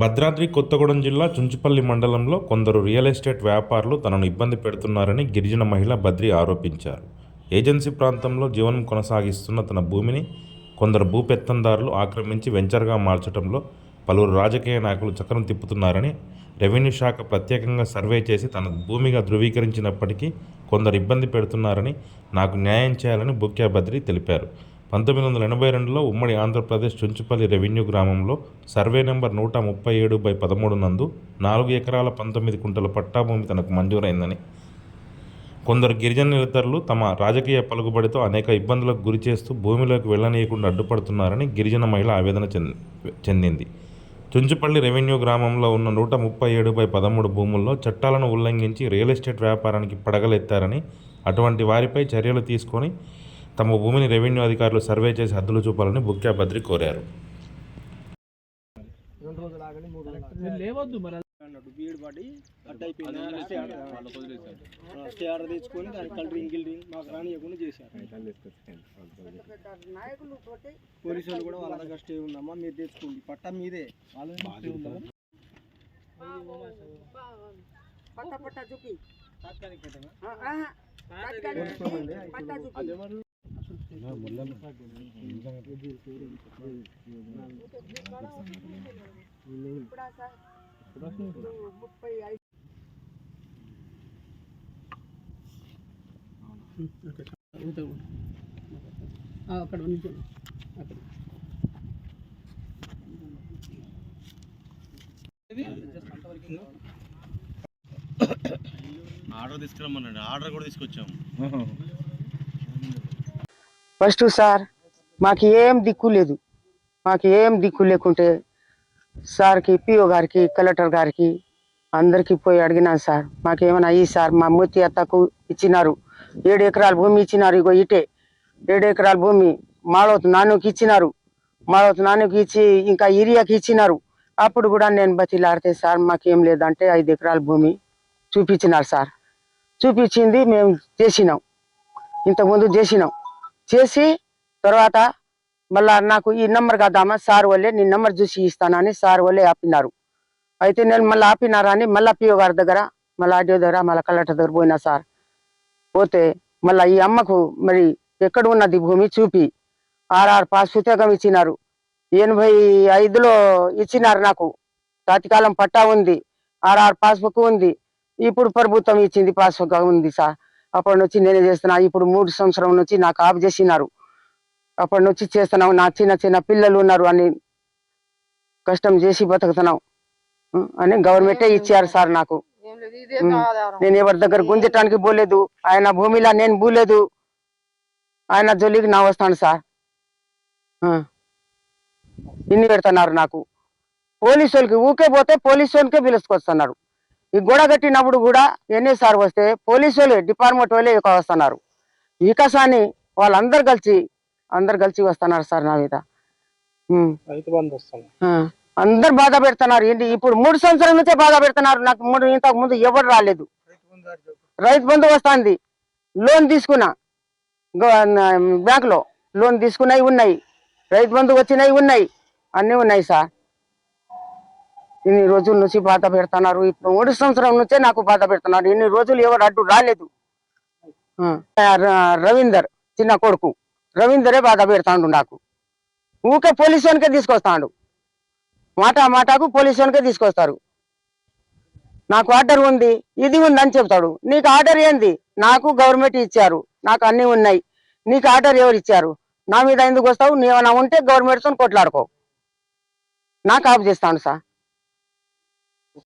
భద్రాద్రి కొత్తగూడెం జిల్లా చుంచుపల్లి మండలంలో కొందరు రియల్ ఎస్టేట్ వ్యాపారులు తనను ఇబ్బంది పెడుతున్నారని గిరిజన మహిళ బద్రి ఆరోపించారు. ఏజెన్సీ ప్రాంతంలో జీవనం కొనసాగిస్తున్న తన భూమిని కొందరు భూపెత్తందారులు ఆక్రమించి వెంచర్గా మార్చడంలో పలువురు రాజకీయ నాయకులు చక్రం తిప్పుతున్నారని రెవెన్యూ శాఖ ప్రత్యేకంగా సర్వే చేసి తన భూమిగా ధృవీకరించినప్పటికీ కొందరు ఇబ్బంది పెడుతున్నారని నాకు న్యాయం చేయాలని బుక్యా బద్రి తెలిపారు. పంతొమ్మిది వందల ఎనభై రెండులో ఉమ్మడి ఆంధ్రప్రదేశ్ చుంచుపల్లి రెవెన్యూ గ్రామంలో సర్వే నెంబర్ నూట ముప్పై ఏడు బై పదమూడు నందు నాలుగు ఎకరాల పంతొమ్మిది కుంటల పట్టా భూమి తనకు మంజూరైందని. కొందరు గిరిజన నేతలు తమ రాజకీయ పలుకుబడితో అనేక ఇబ్బందులకు గురి చేస్తూ భూమిలోకి వెళ్ళనీయకుండా అడ్డుపడుతున్నారని గిరిజన మహిళ ఆవేదన చెంది చెందింది. చుంచుపల్లి రెవెన్యూ గ్రామంలో ఉన్న నూట ముప్పై ఏడు బై పదమూడు భూముల్లో చట్టాలను ఉల్లంఘించి రియల్ ఎస్టేట్ వ్యాపారానికి పడగలెత్తారని అటువంటి వారిపై చర్యలు తీసుకొని తమ భూమిని రెవెన్యూ అధికారులు సర్వే చేసి హద్దులు చూపాలని బుక్యా బద్రి కోరారు. బీడ్ పడి అట్ అయిపోయింది స్టే ఆర్డర్ తెచ్చుకొని దాని కలరింగ్ మాకు రానియకుండా చేశారు పోలీసు వాళ్ళు కూడా వాళ్ళ దగ్గర స్టే ఉందమ్మా మీరు. తెచ్చుకోండి పట్టా మీదే పట్ట పట్ట చూపి తాత్కాలిక. పట్ట చూపి. ముప్పై ఐదు అక్కడ అక్కడ ఆర్డర్ తీసుకురమ్మనండి. ఆర్డర్ కూడా తీసుకొచ్చాము. ఫస్ట్ సార్ మాకు ఏం దిక్కు లేదు. మాకు ఏం దిక్కు లేకుంటే సార్కి పిఓ గారికి కలెక్టర్ గారికి అందరికీ పోయి అడిగినాను సార్. మాకేమైనా అయ్యి సార్ మా మూర్తి అత్తకు ఇచ్చినారు. ఏడు ఎకరాల భూమి ఇచ్చినారు ఇగో ఇటే. ఏడు ఎకరాల భూమి మాలోతు నాన్నకి ఇచ్చినారు. మాలోతు నాన్నకి ఇచ్చి ఇంకా ఏరియాకి ఇచ్చినారు. అప్పుడు కూడా నేను బతిలాడితే సార్ మాకేం లేదంటే ఐదు ఎకరాల భూమి చూపించినారు సార్. చూపించింది మేము చేసినాం. ఇంతకుముందు చేసినాం. చేసి తర్వాత మళ్ళా నాకు ఈ నెంబర్ కదామా సార్ వాళ్ళే నీ నెంబర్ చూసి ఇస్తానని సార్ వాళ్ళే ఆపినారు. అయితే నేను మళ్ళీ ఆపినారా అని మళ్ళీ పిఓ గారి దగ్గర మళ్ళీ ఆడియో దగ్గర మళ్ళీ కలెక్టర్ దగ్గర పోయినా సార్. పోతే మళ్ళీ ఈ అమ్మకు మరి ఎక్కడ ఉన్నది భూమి చూపి. ఆర్ఆర్ పాస్ పుస్తకం ఇచ్చినారు. ఎనభై ఐదులో ఇచ్చినారు నాకు. తాతికాలం పట్టా ఉంది. ఆర్ఆర్ పాస్బుక్ ఉంది. ఇప్పుడు ప్రభుత్వం ఇచ్చింది పాస్బుక్ ఉంది సార్. అప్పటి నుంచి నేనే చేస్తున్నా. ఇప్పుడు మూడు సంవత్సరం నుంచి నాకు ఆఫ్ చేసినారు. అప్పటి నుంచి చేస్తున్నాం నా చిన్న చిన్న పిల్లలు ఉన్నారు అని కష్టం చేసి బతుకుతున్నాం అని గవర్నమెంటే ఇచ్చారు సార్ నాకు. నేను ఎవరి దగ్గర గుంజటానికి పోలేదు. ఆయన భూమిలో నేను పోలేదు. ఆయన జోలికి నా వస్తాను సార్. ఇన్ని పెడుతున్నారు నాకు. పోలీసు వాళ్ళకి ఊకే పోతే పోలీసు వాళ్ళకే పిలుచుకొస్తున్నారు. ఈ గోడ కట్టినప్పుడు కూడా ఎన్నిసార్లు వస్తే పోలీసు వాళ్ళే డిపార్ట్మెంట్ వాళ్ళే ఎక్కువ వస్తున్నారు వికాసాన్ని వాళ్ళందరు కలిసి అందరు కలిసి వస్తున్నారు సార్ నా మీద. అందరు బాధ పెడుతున్నారు. ఏంటి ఇప్పుడు మూడు సంవత్సరాల నుంచే బాధ పెడుతున్నారు. నాకు మూడు ఇంతకు ముందు ఎవరు రాలేదు. రైతు బంధు వస్తుంది. లోన్ తీసుకున్నా. బ్యాంక్లో లోన్ తీసుకున్నవి ఉన్నాయి. రైతు బంధు వచ్చినవి ఉన్నాయి. అన్నీ ఉన్నాయి సార్. ఇన్ని రోజుల నుంచి బాధ పెడుతున్నారు. ఇప్పుడు మూడు సంవత్సరం నుంచే నాకు బాధ పెడుతున్నారు. ఇన్ని రోజులు ఎవరు అడ్డు రాలేదు. రవీందర్ చిన్న కొడుకు. రవీందరే బాధ పెడతాడు నాకు. ఊకే పోలీసు వానికే తీసుకొస్తాడు. మాట మాటకు పోలీసు వానికే తీసుకొస్తారు. నాకు ఆర్డర్ ఉంది. ఇది ఉంది అని చెప్తాడు. నీకు ఆర్డర్ ఏంది? నాకు గవర్నమెంట్ ఇచ్చారు. నాకు అన్ని ఉన్నాయి. నీకు ఆర్డర్ ఎవరు ఇచ్చారు? నా మీద ఎందుకు వస్తావు? నీవేమైనా ఉంటే గవర్నమెంట్తో కొట్లాడుకో. నాకు ఆఫ్ చేస్తాను సార్.